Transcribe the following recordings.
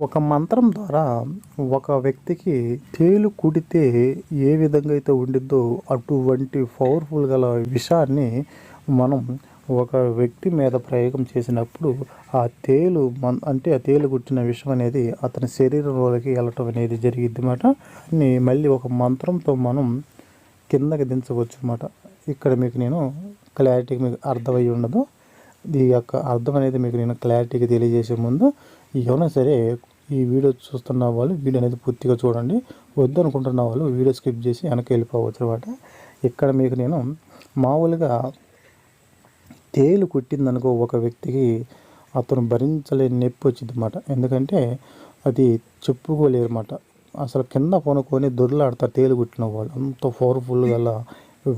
ఒక మంత్రం ద్వారా ఒక వ్యక్తికి తేలు కుడితే ఏ విధంగా అయితే ఉండిద్దో అటువంటి పవర్ఫుల్ గల విషాన్ని మనం ఒక వ్యక్తి మీద ప్రయోగం చేసినప్పుడు ఆ తేలు మన్ అంటే ఆ తేలు కుట్టిన విషయం అనేది అతని శరీరంలోకి వెళ్ళటం అనేది జరిగిద్ది అన్నమాట. అని మళ్ళీ ఒక మంత్రంతో మనం కిందకి దించవచ్చు అన్నమాట. ఇక్కడ మీకు నేను క్లారిటీగా మీకు అర్థమై ఉండదు. దీ యొక్క అర్థం అనేది మీకు నేను క్లారిటీగా తెలియజేసే ముందు ఎవరైనా సరే ఈ వీడియో చూస్తున్న వాళ్ళు వీడియో అనేది పూర్తిగా చూడండి. వద్దు అనుకుంటున్న వాళ్ళు వీడియో స్కిప్ చేసి వెనక్కి వెళ్ళిపోవచ్చు అనమాట ఇక్కడ మీకు నేను మామూలుగా తేలు కుట్టిందనుకో ఒక వ్యక్తికి అతను భరించలేని నొప్పి వచ్చింది అనమాట ఎందుకంటే అది చెప్పుకోలేరు అనమాట అసలు కింద కొనుక్కొని దొరలాడతారు తేలు కుట్టిన వాళ్ళు. అంత పవర్ఫుల్ గల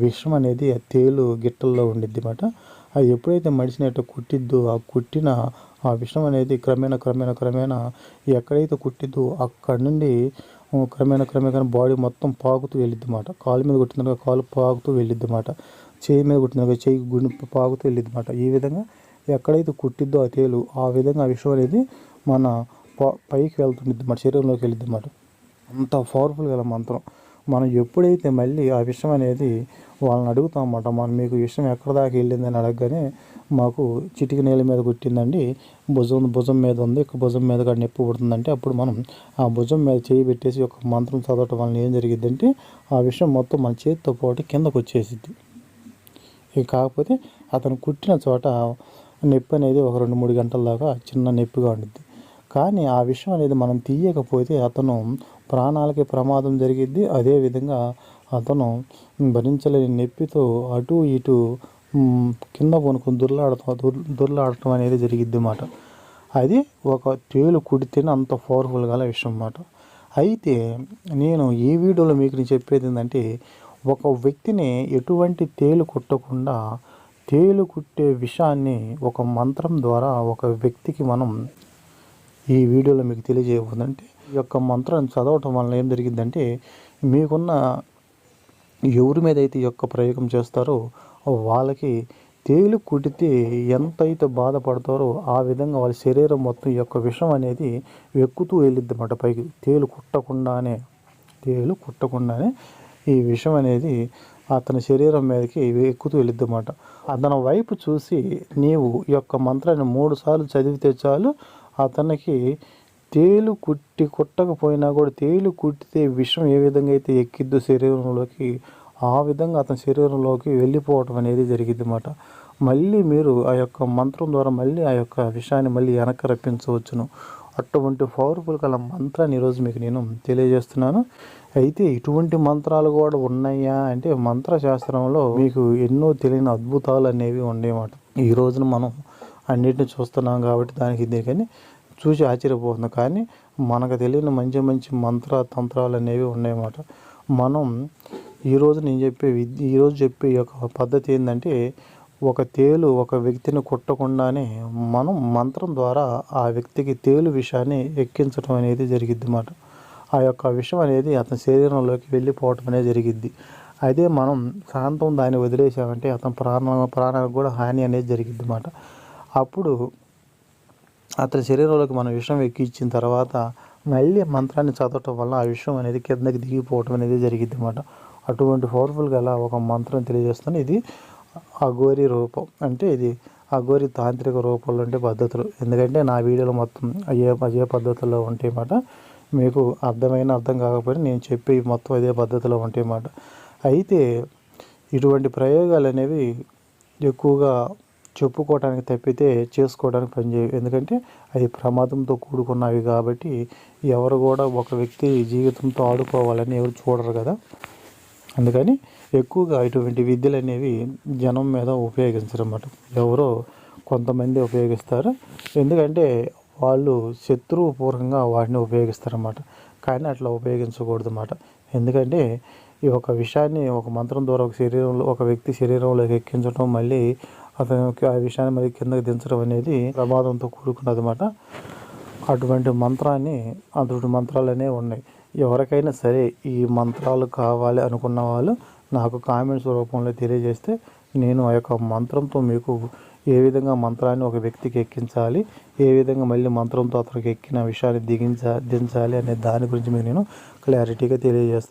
విషం అనేది ఆ తేలు గిట్టల్లో ఉండిద్ది అనమాట అది ఎప్పుడైతే మడిచినట్టు కుట్టిద్దో ఆ కుట్టిన ఆ విషం అనేది క్రమేణా క్రమేణా క్రమేణా ఎక్కడైతే కుట్టిద్దో అక్కడి నుండి క్రమేణ క్రమేణా క్రమేణా బాడీ మొత్తం పాకుతూ వెళ్ళిద్ది మాట కాలు మీద కొట్టిన కాలు పాకుతూ వెళ్ళిద్ది మాట చేయి మీద కొట్టిన చేయి గుండె పాకుతూ వెళ్ళిద్ది మాట ఈ విధంగా ఎక్కడైతే కుట్టిద్దో ఆ తేలు ఆ విధంగా ఆ విషం అనేది మన పైకి వెళ్తుండిద్ది మన శరీరంలోకి వెళ్ళిద్ది అనమాట అంత పవర్ఫుల్గా మంత్రం. మనం ఎప్పుడైతే మళ్ళీ ఆ విషయం అనేది వాళ్ళని అడుగుతాం అన్నమాట మనం మీకు విషయం ఎక్కడ దాకా వెళ్ళిందని అడగగానే మాకు చిటికి నేల మీద కుట్టిందండి. భుజం భుజం మీద ఉంది. ఇక భుజం మీద కూడా నొప్పి పుడుతుందంటే అప్పుడు మనం ఆ భుజం మీద చేయి పెట్టేసి ఒక మంత్రం చదవటం వలన ఏం జరిగిద్దంటే ఆ విషయం మొత్తం మన చేతితో పాటు కిందకు వచ్చేసిద్ది. ఇక కాకపోతే అతను కుట్టిన చోట నొప్పి అనేది ఒక రెండు మూడు గంటల దాకా చిన్న నొప్పిగా ఉండిద్ది. కానీ ఆ విషయం అనేది మనం తీయకపోతే అతను ప్రాణాలకి ప్రమాదం జరిగిద్ది. అదేవిధంగా అతను భరించలేని నొప్పితో అటు ఇటు కింద కొనుక్కొని దుర్లాడటం దుర్ దుర్లాడటం అనేది జరిగిద్ది అన్నమాట అది ఒక తేలు కుడితేనే అంత పవర్ఫుల్ గల విషయం అన్నమాట అయితే నేను ఈ వీడియోలో మీకు నేను చెప్పేది ఏంటంటే ఒక వ్యక్తిని ఎటువంటి తేలు కుట్టకుండా తేలు కుట్టే విషయాన్ని ఒక మంత్రం ద్వారా ఒక వ్యక్తికి మనం ఈ వీడియోలో మీకు తెలియజేయబోతుందంటే ఈ యొక్క మంత్రం చదవటం వలన ఏం జరిగిందంటే మీకున్న ఎవరి మీద అయితే ఈ యొక్క ప్రయోగం చేస్తారో వాళ్ళకి తేలు కుట్టితే ఎంతైతే బాధపడతారో ఆ విధంగా వాళ్ళ శరీరం మొత్తం ఈ యొక్క విషం అనేది ఎక్కుతూ వెళ్ళిద్ది అన్నమాట పైకి. తేలు కుట్టకుండానే తేలు కుట్టకుండానే ఈ విషం అనేది అతని శరీరం మీదకి ఎక్కుతూ వెళ్ళిద్ది అన్నమాట అతని వైపు చూసి నీవు ఈ యొక్క మంత్రాన్ని మూడు సార్లు చదివితే చాలు అతనికి తేలు కుట్టి కుట్టకపోయినా కూడా తేలు కుట్టితే విషం ఏ విధంగా అయితే ఎక్కిద్దో శరీరంలోకి ఆ విధంగా అతని శరీరంలోకి వెళ్ళిపోవటం అనేది జరిగింది అన్నమాట మళ్ళీ మీరు ఆ యొక్క మంత్రం ద్వారా మళ్ళీ ఆ యొక్క విషయాన్ని మళ్ళీ వెనక్కి రప్పించవచ్చును. అటువంటి పవర్ఫుల్ గల మంత్రాన్ని ఈరోజు మీకు నేను తెలియజేస్తున్నాను. అయితే ఇటువంటి మంత్రాలు కూడా ఉన్నాయా అంటే మంత్ర శాస్త్రంలో మీకు ఎన్నో తెలియని అద్భుతాలు అనేవి ఉండేమాట. ఈ రోజున మనం అన్నిటిని చూస్తున్నాం కాబట్టి దానికి దీనికని చూసి ఆశ్చర్యపోతుంది కానీ మనకు తెలియని మంచి మంచి మంత్ర తంత్రాలు అనేవి ఉన్నాయన్నమాట. మనం ఈరోజు నేను చెప్పే విద్య ఈరోజు చెప్పే యొక్క పద్ధతి ఏంటంటే ఒక తేలు ఒక వ్యక్తిని కుట్టకుండానే మనం మంత్రం ద్వారా ఆ వ్యక్తికి తేలు విషయాన్ని ఎక్కించడం అనేది జరిగిద్ది అన్నమాట ఆ యొక్క విషయం అనేది అతని శరీరంలోకి వెళ్ళిపోవటం అనేది జరిగిద్ది. అదే మనం శాంతం దాన్ని వదిలేసామంటే అతని ప్రాణ ప్రాణానికి కూడా హాని అనేది జరిగిద్ది అన్నమాట అప్పుడు అతని శరీరంలోకి మనం విషం ఎక్కించిన తర్వాత మళ్ళీ మంత్రాన్ని చదవటం వల్ల ఆ విషయం అనేది కిందకి దిగిపోవటం అనేది జరిగింది అనమాట అటువంటి పవర్ఫుల్ గల ఒక మంత్రం తెలియజేస్తాను ఇది అఘోరి రూపం. అంటే ఇది అఘోరి తాంత్రిక రూపంలో ఉండే పద్ధతులు. ఎందుకంటే నా వీడియోలో మొత్తం అయ్యే అయ్యే పద్ధతుల్లో ఉంటాయి అన్నమాట మీకు అర్థమైన అర్థం కాకపోయినా నేను చెప్పే మొత్తం అదే పద్ధతిలో ఉంటాయి అన్నమాట అయితే ఇటువంటి ప్రయోగాలు అనేవి ఎక్కువగా చెప్పుకోవడానికి తప్పితే చేసుకోవడానికి పనిచేయవు ఎందుకంటే అవి ప్రమాదంతో కూడుకున్నవి కాబట్టి ఎవరు కూడా ఒక వ్యక్తి జీవితంతో ఆడుకోవాలని ఎవరు చూడరు కదా. అందుకని ఎక్కువగా ఇటువంటి విద్యలు అనేవి జనం మీద ఉపయోగించరు అన్నమాట ఎవరో కొంతమంది ఉపయోగిస్తారు. ఎందుకంటే వాళ్ళు శత్రుపూర్వకంగా వాటిని ఉపయోగిస్తారన్నమాట. కానీ అట్లా ఉపయోగించకూడదు అన్నమాట ఎందుకంటే ఈ ఒక విషయాన్ని ఒక మంత్రం ద్వారా ఒక శరీరంలో ఒక వ్యక్తి శరీరంలోకి ఎక్కించడం మళ్ళీ అతనికి ఆ విషయాన్ని మరి కిందకి దించడం అనేది ప్రమాదంతో కూడుకున్నది అన్నమాట అటువంటి మంత్రాన్ని అటువంటి మంత్రాలు అనేవి ఉన్నాయి. ఎవరికైనా సరే ఈ మంత్రాలు కావాలి అనుకున్న వాళ్ళు నాకు కామెంట్స్ రూపంలో తెలియజేస్తే నేను ఆ యొక్క మంత్రంతో మీకు ఏ విధంగా మంత్రాన్ని ఒక వ్యక్తికి ఎక్కించాలి ఏ విధంగా మళ్ళీ మంత్రంతో అతనికి ఎక్కిన విషయాన్ని దిగించా దించాలి అనే దాని గురించి మీకు నేను క్లారిటీగా తెలియజేస్తాను